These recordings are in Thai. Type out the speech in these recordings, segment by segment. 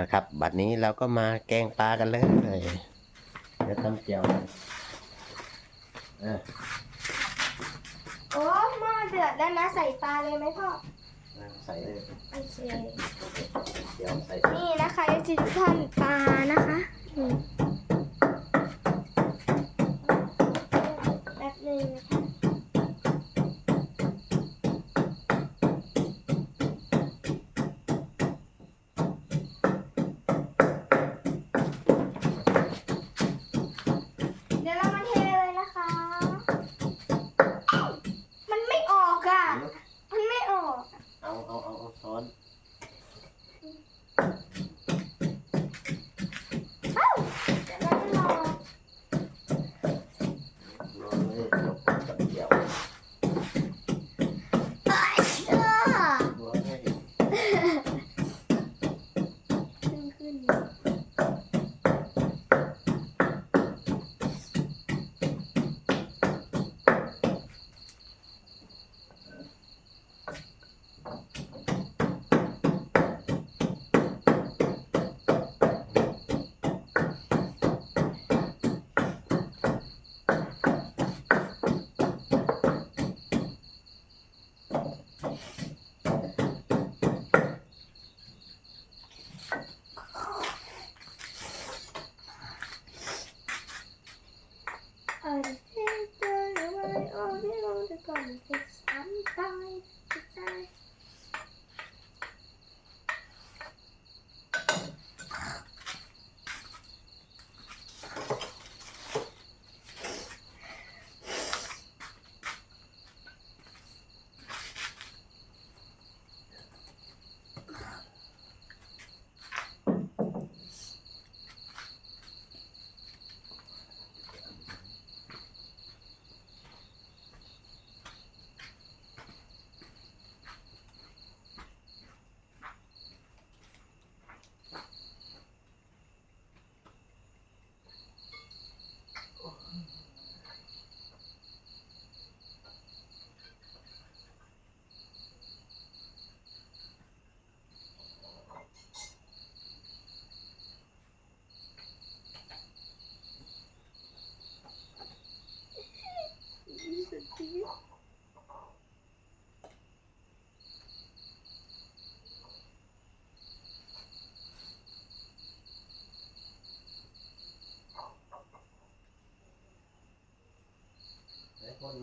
นะครับ บัดนี้เราก็มาแกงปลากันเลยเดี๋ยวทำเจียวกันอะโอ้หม้อเดือดแล้วนะใส่ปลาเลยไหมพ่อ ใส่เลยโอเค เจียวใส่ นี่นะคะจิทุกท่านปลานะคะนี่แป๊บหนึงนะคะเดี๋ยวเรามาเทเลยนะคะ มันไม่ออกอะ มันไม่ออก เอาเอาเอาเอาช้อน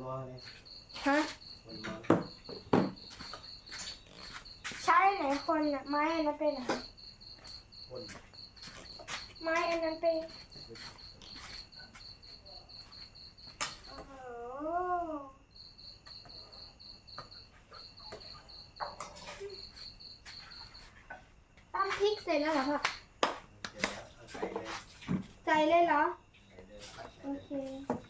ไอ้คนรอเลยฮะคนรอใช่ไหนคนน่ะไม้อันนั้นไปไหนคนไม้อันนั้นไปโอ้โหตำพริกเสร็จแล้วเหรอพ่อเดี๋ยวแล้วเอาใส่เลยใส่เลยเหรอ ใส่เลยผัดโอใส่เลย เค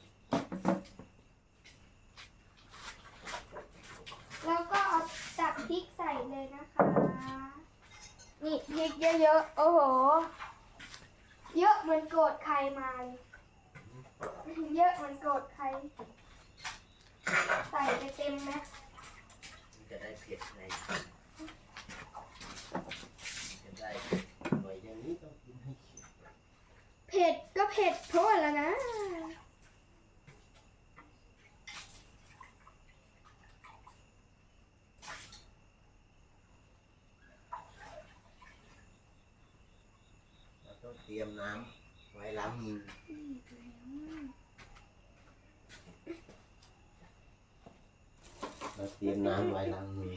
แล้วก็เอาตักพริกใส่เลยนะคะ นี่พ ริกเยอะๆ โอ้โห เยอะเหมือนโกรธใครมาเลยเยอะเหมือนโกรธใคร ใส่ไปเต็มไหมมันจะได้เผ็ดในจะได้หน่วยอย่างนี้ต้องกินให้เข็ด เผ็ดก็เผ็ดโทษแล้วนะ เตรียมน้ำไว้ล้างมือเราเตรียมน้ำไว้ล้างมือ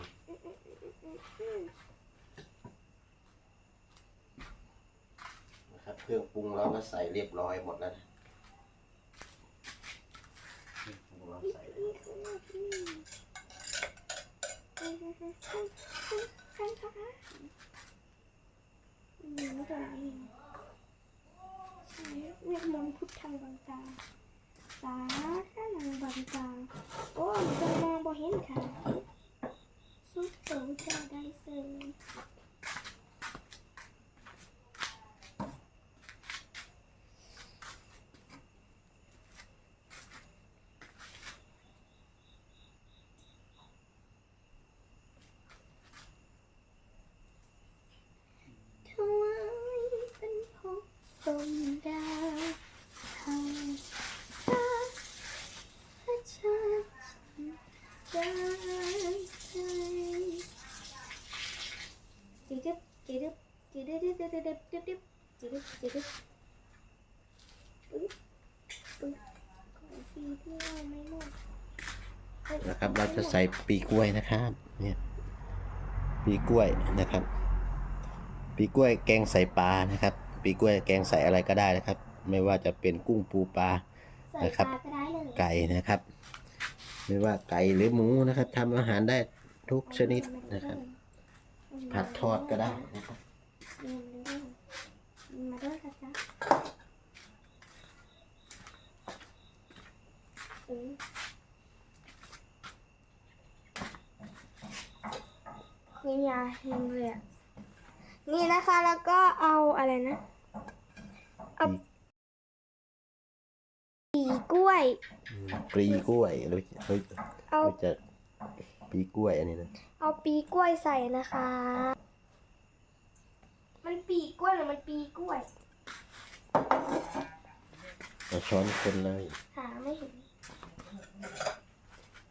นะครับเครื่องปรุงเราก็ใส่เรียบร้อยหมดแล้วนะเครื่องปรุงเราใส่แล้วเวท มนต์พุทธังบังตาสาธนังบังตาโอ้ยจะมองบ่เห็นค่ะสุดโต่งจะได้เสยทว่าจืดดึบจืดดึบจืดดึบจืดดึบจืดดึบจืดดึบจืดดึบจืดดึบปึ๊บปึ๊บขอสีที่ว่าไม่หมดอ้ย นะครับ เราจะใส่ปีกล้วยนะครับเนี่ยปีกล้วยนะครับ ปีกล้วยแกงใส่ปลานะครับ ปีกล้วยแกงใส่อะไรก็ได้นะครับ ไม่ว่าจะเป็นกุ้งปูปลาใส่นะครับปลาก็ได้เลยไก่นะครับ ไม่ว่าไก่หรือหมูนะครับทำอาหารได้ทุกชนิดนะครับ ผัดทอดก็ได้นะครับมาด้วยค่ะจ๊ะเอ อคือยาเฮงเลยอะนี่นะคะแล้วก็เอาอะไรนะเอาปีกล้วย อืมปลีกล้วยหรือหรือเอาหรือจะปีกล้วยอันนี้นะเอาปีกล้วยใส่นะคะ มันปีกล้วยหรือมันปีกล้วย เอาช้อนคนเลยหาไม่เห็น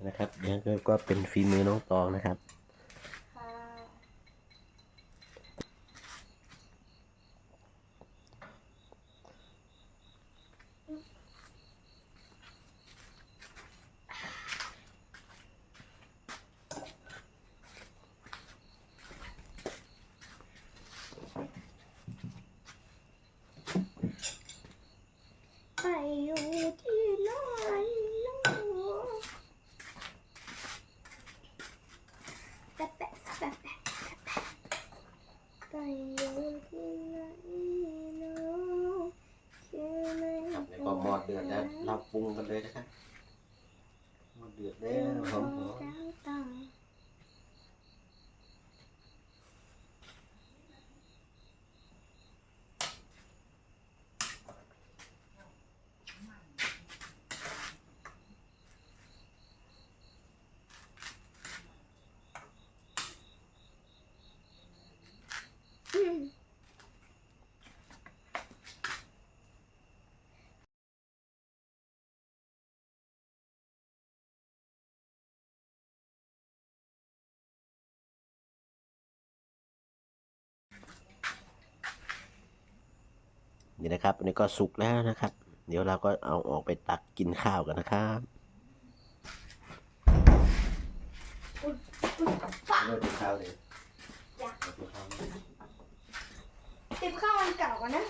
นะครับเดี๋ยวก็เป็นฝีมือน้องตองนะครับ ค่ะ ไปอยู่ที่ไหนเนาะแปะแปะแปะแปะแปะไปอยู่ที่ไหนเนาะชื่อไม่ ครับแล้วก็ หมอดเดือดแล้วเราปรุงกันเลยนะครับหมอดเดือดแล้วหอมหอมอืม นี่นะครับอันนี้ก็สุกแล้วนะครับ เดี๋ยวเราก็เอาออกไปตักกินข้าวกันนะครับอุ๊ยอุ๊ยปะเริ่มกินข้าวเลยจ้ะเอากินข้าวเลยติบข้าวมันเก่าก่อนนะ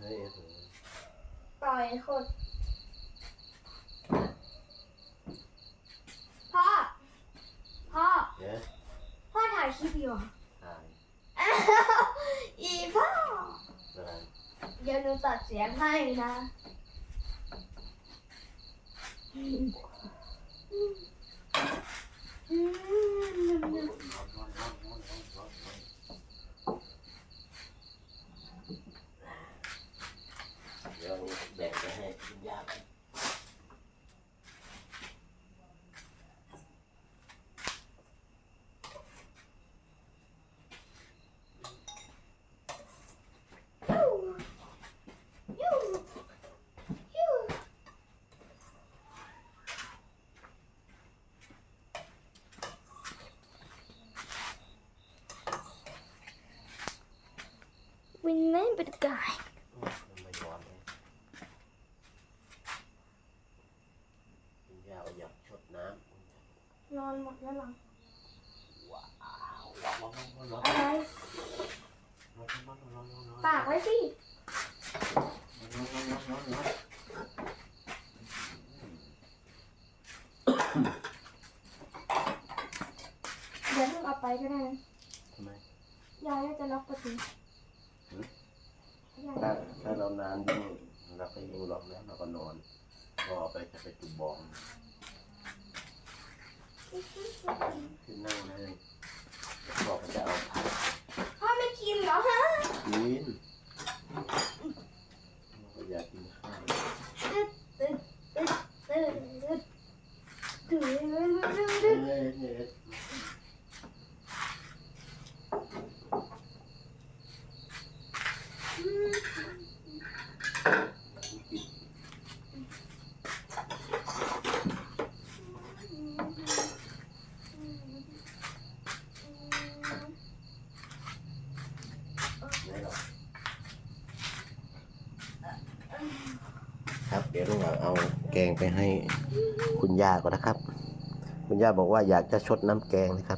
เฮ้ยโอ้โห ต่ อยคนพ่อ พ่อเดี๋ยวพ่อถ่ายคลิปอยู่เหรอถ่ายอีพ่อ อะไรเดี๋ยวหนูตัดเสียงให้นะอืม เดี๋ยวแบ่งไปให้กินยาก ยูยูยูวิ นเล่นเป็นกายมันไม่ร้อนเลยกินยาเอาอยากชดน้ำนอนหมดแล้วหลังว้าวร้อนร้อนร้อนร้อนอะไรร้อนร้อนร้อนร้อนร้อนปากไว้สิร้อนร้อนร้อนร้อนร้อนเดี๋ยวเพิ่งเอาไปก็ได้นะทำไมยายน่าจะล็อกประตูหือยาย ถ้าถ้าเรานานยิ่งเราก็ยิ่งร้อนแล้วเราก็นอนพอเอาไปจะไปจุบบองขึ้นนั่งเลยบอกว่าจะเอาผักพ่อไม่กินเหรอฮะกิน เอาเอาแกงไปให้คุณย่าก่อนนะครับ คุณย่าบอกว่าอยากจะชดน้ำแกงนะครับ